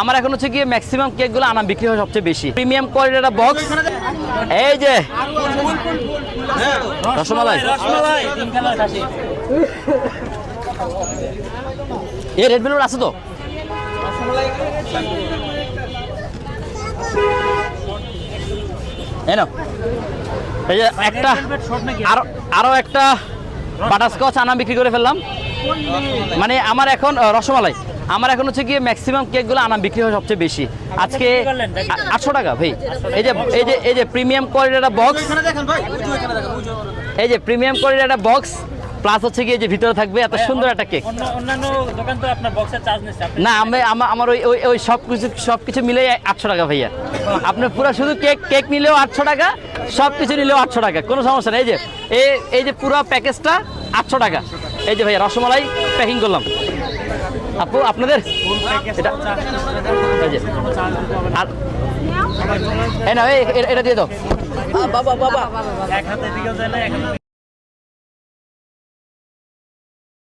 আমার এখন হচ্ছে গিয়ে ম্যাক্সিমাম কেকগুলো আনা বিক্রি হয় সবচেয়ে বেশি। প্রিমিয়াম কোয়ালিটির একটা বক্স এই যে। রসমালাই। এই রেড বেলুন আছে তো? এই এই যে একটা আরও আরও একটা বাটারস্কচ আনা বিক্রি করে ফেললাম। মানে আমার এখন রসমালাই। আমার এখন হচ্ছে গিয়ে ম্যাক্সিমাম কেকগুলো আনা বিক্রি হয় সবচেয়ে বেশি। আজকে আটশো টাকা, ভাই। এই যে এই যে এই যে প্রিমিয়াম কোয়ালিটির একটা বক্স এই যে প্রিমিয়াম কোয়ালিটির একটা বক্স প্লাস হচ্ছে গিয়ে যে ভিতরে থাকবে এত সুন্দর একটা কেক অন্যান্য দোকান তো আপনার চার্জ না, আমি আমার ওই ওই ওই সব কিছু সব কিছু মিলে আটশো টাকা, ভাইয়া। আপনার পুরো শুধু কেক কেক নিলেও আটশো টাকা সব কিছু নিলেও আটশো টাকা, কোনো সমস্যা নেই। এই যে এই যে পুরো প্যাকেজটা আটশো টাকা। এই যে ভাইয়া রসমালাই প্যাকিং করলাম। আপু আপনাদের? এটা এটা দিয়ে দাও। বাবা বাবা